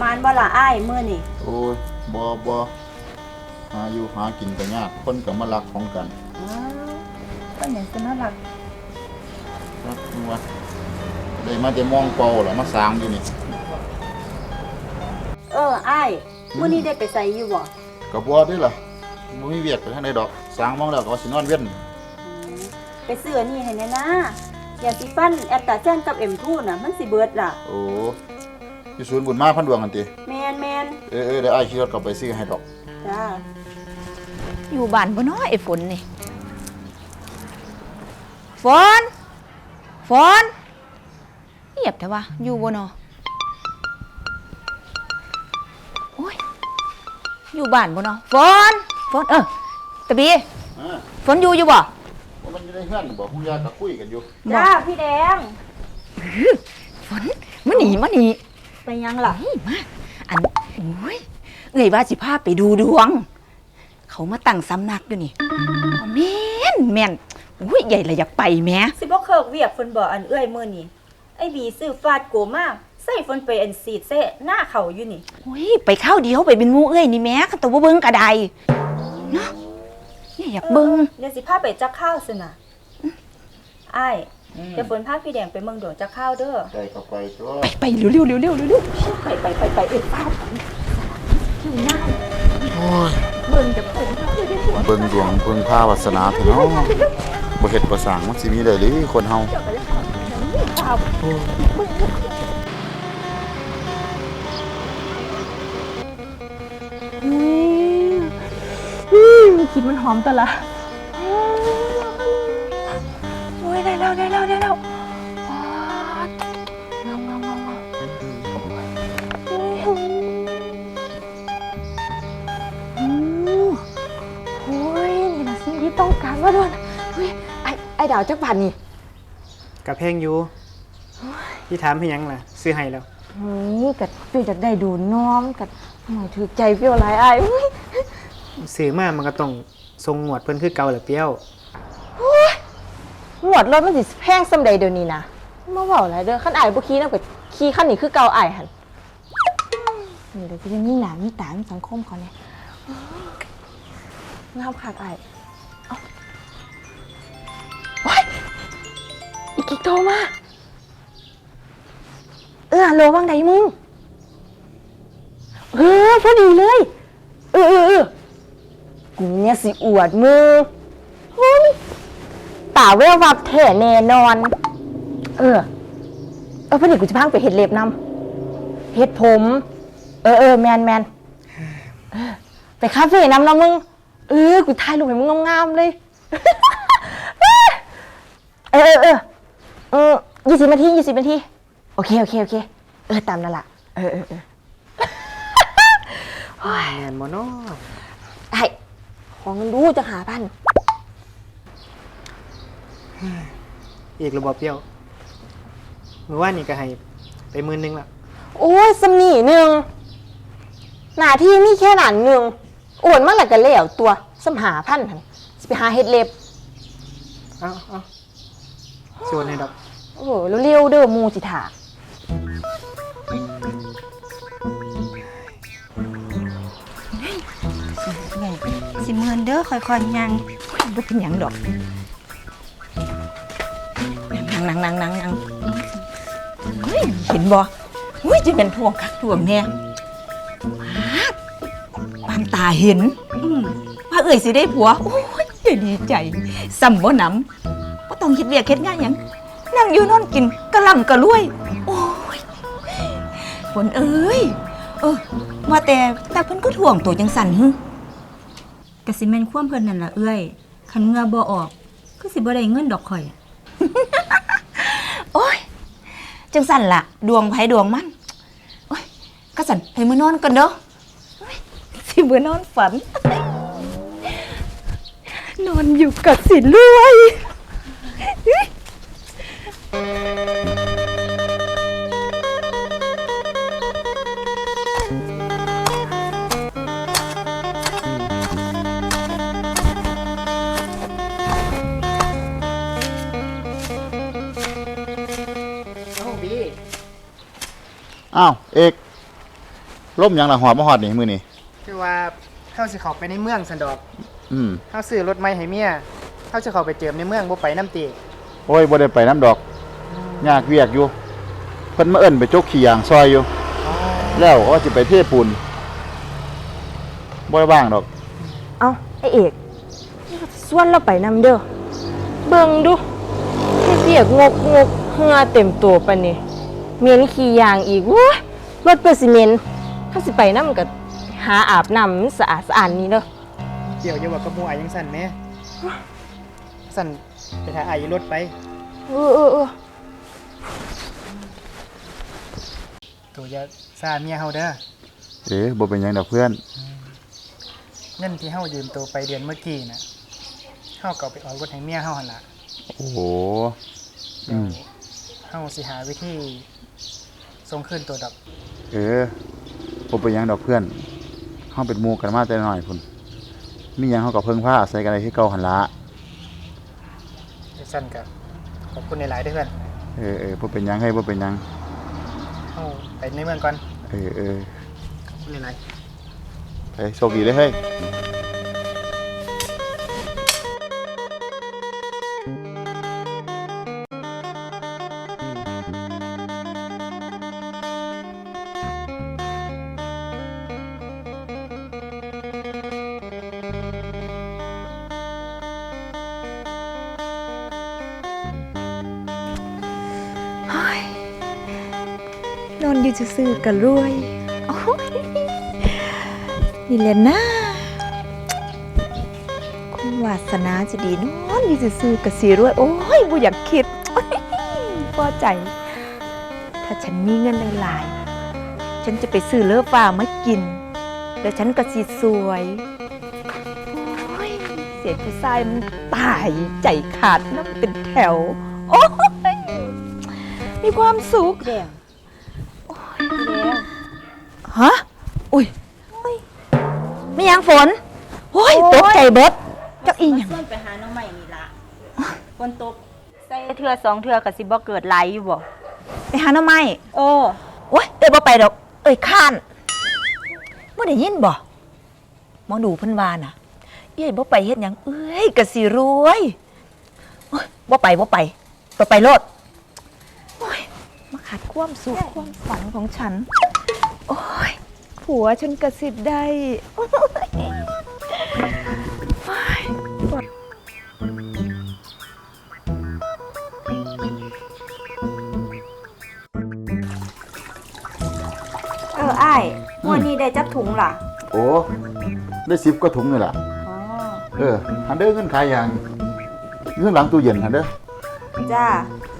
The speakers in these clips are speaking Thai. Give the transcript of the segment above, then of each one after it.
มานบ่ละอ้ายมื้อนี่โอ้ยบ่บ่หาอยู่หากินก็ยากคนก็มารักของกันอ้าวก็เหมือนสิมารักรักนัวได้มาแต่มองเป่าแล้วมาสร้างอยู่นี่เอออ้ายมื้อนี้ได้ไปใส่อยู่บ่ก็บ่ได้ล่ะบ่มีเวียกไปทางใดดอกสร้างมองแล้วก็ว่าสินอนเว้นอืมไปซื้ออันนี้ให้แน่นะยาสีฟันแอตตาแจ้นกับเอ็มทูน่ะมันสิเบิดล่ะ โอ้ อยู่ศูนย์บุญมาพันดวงกันติแมนแมนเออเออเดี๋ยวอ้ายขี่รถกลับไปซื้อให้ดอก จ้าอยู่บ้านบ่เนาะไอ้ฝนนี่ฝนฝนเงียบแต่ว่าอยู่บ่เนาะโอ้ยอยู่บ้านบ่เนาะฝนฝนเออตะบีอ่าฝนอยู่อยู่บ่ว่ามันอยู่ในเฮือนบ่ผู้ยาก็คุยกันอยู่ จ้าพี่แดง ฝนมาหนีมาหนี ไปยังล่ะเฮ้ยมาอันโอ้ยเอ้ยว่าสิพาไปดูดวง เขามาตั้งสำนักอยู่นี่แม่นแม่นอุ้ยใหญ่ละอยากไปแหม่สิบ่เคิกเวียกเพิ่นบ่อันเอื้อยมื้อนี้ไอ้บีซื้อฟาดโกมากใส่เพิ่นไปอันซีดเซ่หน้าเขาอยู่นี่โอ้ยไปข้าวเดียวไปเป็นหมูเอ้ยนี่แหม่คันตัวบ่เบิ่งกระไดเนาะเนี่ยอยากเบิ่งเดี๋ยวสิพาไปจักข้าวซินะอ้าย เดี๋ยวฝนพาพี่แดงไปเมืองดวงจักข้าวเด้อได้ก็ไปตัวไปไปเร็วเร็วเร็วเร็วเร็วไปไปไปไปเอ้ยฟ้าวโอ้ยเบิ่งจะเพิ่นพาไปได้หัวเบิ่งดวงเบิ่งภาวาสนาเถอะเนาะบ่เฮ็ดบ่สร้างมันสิมีได้หรือคนเฮาฟ้าวคิดมันหอมตะละ อ้ไอ้ดาวจักบาทนี่กับเพลงอยู่ที่ถามให้หยังล่ะ ซื้อให้แล้วเฮ้ยกัดเปรี้ยวจากได้ดูน้อมกัดหน่อยถือใจเปรี้ยวหลายไอ้ายเฮ้ยซื้อมามันก็ต้องทรงหนวดเพิ่นคือเก่าแหละเปรี้ยวหมวดรถมันสิแพงสำใดเดี๋ยวนี้นะมาเว้าหลายเด้อคันอ้ายบ่ขี่นำกับขี่คันนี้คือเก่าอ้ายหั่นนี่เดี๋ยวจะมีหน้ามีตามีสังคมเขาเนี่ยงามคักอ้าย กกี่โทรมา เออโลว่างใดมึง เออพอดีเลย เออเออเออกูเนี่ยสิอวดมึงเฮ้ยตาแวววับแท้แน่นอน เออ เออพอดีกูจะพางไปเห็ดเล็บนำเห็ดผม เออเออแมนแมนเออไปคาเฟ่นำนาะมึง เออ กูถ่ายรูปให้มึงงามๆเลย เออเออเออ ออยี่สิบนาทียี่สิบนาทีโอเคโอเคโอเค เออตามนั่นละเออเออเออแม่นบ่เนาะไอ้ของเงินดูจะหาพันอีกระบบเปรี้ยวเมื่อวานนี่ก็ให้ไปหมื่นหนึงละโอ้ยสำนีหนึ่งหน้าที่มีแค่หนานหนึ่งโอนมาและกันแล้วตัวสำหาพันหันสิไปหาเฮ็ดเล็บเอ้าเอ้า ชวนให้ดอกโอ้ยเร็วๆเด้อหมูจิถาสิเมือนเด้อค่อยๆยังบ่เป็นหยังดอกนั่งนั่งนั่งนั่งเฮ้ยเห็นบ่เฮ้ยจะเป็นทวงคักทวงแน่ปานตาเห็นอืมว่าเอ่ยสิได้ผัวโอ้ยจะดีใจซ้ำบ่หนำบ่ ต้องคิดเวียกเฮ็ดงานหยังนั่งอยู่นอนกินกระล่ำกระรวย โอ้ยฝนเอ้ยเออว่าแต่แต่เพิ่นก็ถ่วงตัวจังสั่นหึกะสิแม่นความเพิ่นนั่นล่ะเอ้ยคันเหงือบ่ออกคือสิบ่ได้เงินดอกข่อย โอ้ยจังสั่นล่ะ ดวงไผดวงมันโอ้ยก็สั่นให้มื้อนอนก่อนเด้อโอ้ยสิมื้อนอนฝัน นอนอยู่กับสิรวย เอ้าบีอ้าวเอกล่มหยังละหอดมาหอดนี่มื้อนี้คือว่าเฮาสิเข้าไปในเมืองสันดอกอืมเฮาซื้อรถใหม่ให้เมียเฮาสิเข้าไปเจิมในเมืองบ่ไปน้ำตี โอ้ยบ่ได้ไปน้ำดอกยากเวียกอยู่เพิ่นมาเอิ้นไปจกขี้ยางซอยอยู่ แล้วก็สิไปเทปูนบ่ได้ว่างดอก เอาไอเอกส่วนเราไปนำเด้อเบิ่งดูเฮ็ดเรียกงกงกเหงื่อเต็มตัวปานนี้เมียนขี้ยางอีกโว้ยรถเปิดสิเหมนถ้าสิไปนำก็หาอาบน้ำมันสะอาดสะอาดนี่เด้อเกี่ยวอย่าบอกกับหมู่อายจังสั่นแหม่ สั่นไปถ่ายอายอยู่รถไป เออเออเออตัวอย่าซ่าเมียเฮาเด้อเอ๊ะบ่เป็นหยังดอกเพื่อน เงินที่เฮายืมตัวไปเดือนเมื่อกี้น่ะเฮาก็เอาไปออกรถให้เมียเฮาหั่นล่ะโอ้โห อืม เฮาสิหาวิธีส่งคืนตัวดอกเออบ่เป็นหยังดอกเพื่อนเฮาเป็นหมู่กันมาแต่น้อยพุ่นมีหยังเฮาก็เพิ่งพาอาศัยกันได้คือเก่าหั่นละ จังซั่นก็ขอบคุณหลายๆเด้อเพื่อนเออเออบ่เป็นหยังให้บ่เป็นหยังเฮาไปในเมืองก่อนเออเออขอบคุณหลายๆ ไปโชคดีเด้อเฮ้ย นอนอยู่ซื่อๆก็รวยโอ้ยนี่แหละนะคุณวาสนาจะดีนอนอยู่ซื่อๆก็สิรวย โอ้ยบ่อยากคิดโอ้ยพอใจ ถ้าฉันมีเงินหลายๆ ฉันจะไปซื้อเลือฟ้ามากิน แล้วฉันก็สิสวย เสียงผู้ชายมันตายใจขาดน้ำเป็นแถว โอ้ยมีความสุขแดงแดงฮะอุ้ยไม่ยังฝนโอ้ยตกใจเบิดเจ้าอีหยังส่วนไปหาน้องใหม่นี่ล่ะฝนตกใส่เทื่อสองเทื่อก็สิบ่เกิดไหลอยู่บ่ไปหาหน้าไม้โอ้โอ้ยเอ้ยบ่ไปดอก เอ้ยข้านบ่ได้ยินบ่หมอดูเพิ่นว่าน่ะ เอ้ยบ่ไปเฮ็ดหยังเอ้ยก็สิรวยโอ้ยบ่ไปบ่ไปบ่ไปโลดโอ้ยมาขัดความสุขความฝันของฉัน โอ้ยผัวฉันก็สิได้โอ้ยเอออ้ายงวดนี้ได้จักถุงล่ะ โอ้ได้10กว่าถุงนี่ล่ะอ๋อ เออหันเด้อเงินขายยางเงินหลังตู้เย็นหันเด้อจ้า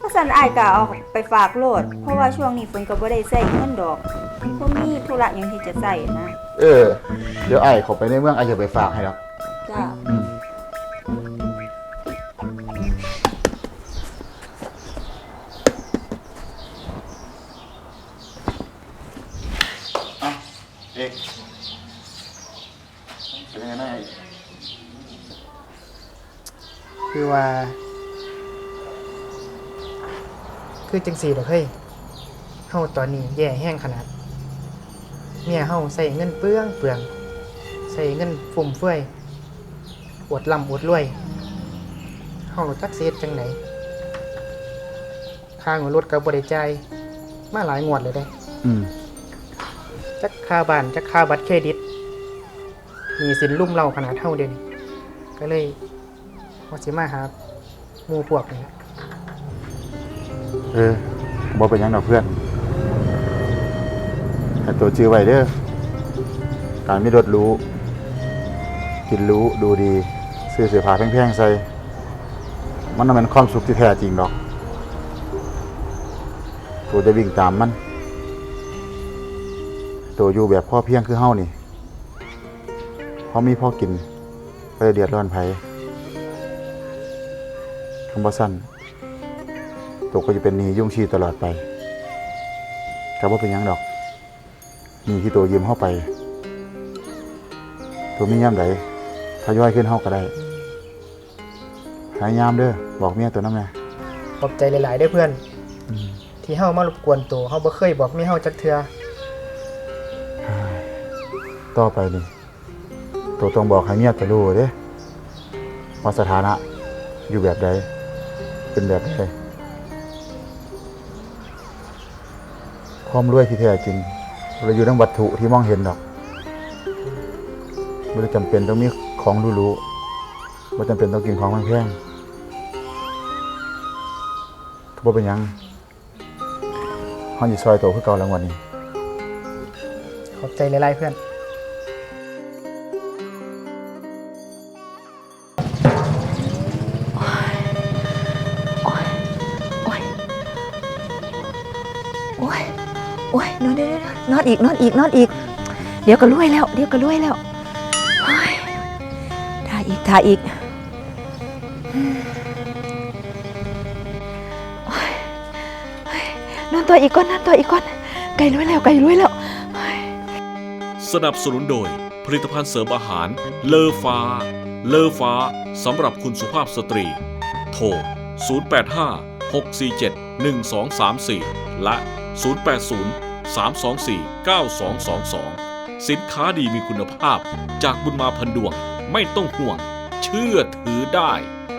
ถ้าสันอ้ายก็เอาไปฝากโลด เพราะว่าช่วงนี้ฝนก็บ่ได้ใช้เงินดอกบ่มีธุระหยังที่จะใช้นะเออ เดี๋ยวไอ้ายเข้าไปในเมืองไอ้ายจะไปฝากให้ดอกจ้าอืมอะเอกเป็นยังไงบ้าง คือว่า คือจังสี่ดอกเฮ้ยเฮาตอนนี้แย่แห้งขนาด เมียเฮาใส่เงินเปลืองเปลืองใส่เงินฟุ่มเฟือยอวดล่ำอวดรวยเฮาจักเสียจังไหนค่างวดรถก็บ่ได้จ่ายมาหลายงวดเลยเด้อืมจักค่าบ้านจักค่าบัตรเครดิต มีสินลุ่มเราขนาดเท่าเดียวนี้ก็เลย ว่าสิมาหาหมู่พวกนี่แหละเออบ่เป็นหยังดอกเพื่อนให้ตัวจื้อไว้เด้อการมีรถรู้ กินรู้ดูดี ซื้อเสื้อผ้าแพงๆใส่ มันน่ะเป็นความสุขที่แท้จริงดอก ตัวจะวิ่งตามมัน ตัวอยู่แบบพ่อเพียงคือเฮานี่พอมีพ่อกินไปเดือดร้อนไผำว่าสั้นตัวก็จะเป็นหนี้ยุ่งชีตลอดไปแต่ว่าเป็นหยังดอกหนี้ที่ตัวยืมเข้าไป ตัวมีย่ำใดทยอยขึ้นเฮาก็ได้หายยามเด้อบอกเมียตัวน้ำไงขอบใจหลายๆเด้อเพื่อน ที่เฮามารบกวนตัวเฮาบ่เคยบอกมีเฮาจักเทื่ออ่าต่อไปนี่ ตัวต้องบอกให้เมียตัวรู้เด้ว่าสถานะอยู่แบบใด เป็นแบบใดความรวยที่แท้จริงเราอยู่ทั้งวัตถุที่มองเห็นดอกไม่ได้จำเป็นต้องมีของรู้ๆไม่จำเป็นต้องกินของแพงๆก็บ่เป็นยังห้องอยู่ซอยโตคือเก่าแล้ววันนี้ ขอบใจหลายๆเพื่อน โอ้ยนอนเดี๋ยวเดี๋ยวนอนอีกนอนอีกนอนอีก เดี๋ยวก็รวยแล้ว เดี๋ยวก็รวยแล้วถ่ายอีกถ่ายอีกนอนตัวอีกก่อนนอนตัวอีกก่อนไก่รวยแล้วไก่รวยแล้วสนับสนุนโดย ผลิตภัณฑ์เสริมอาหาร เลอฟ้า เลอฟ้าสำหรับคุณสุภาพสตรี โทร 085 647 1234 และ 080 324 9222 สินค้าดีมีคุณภาพจากบุญมาพันดวง ไม่ต้องห่วง เชื่อถือได้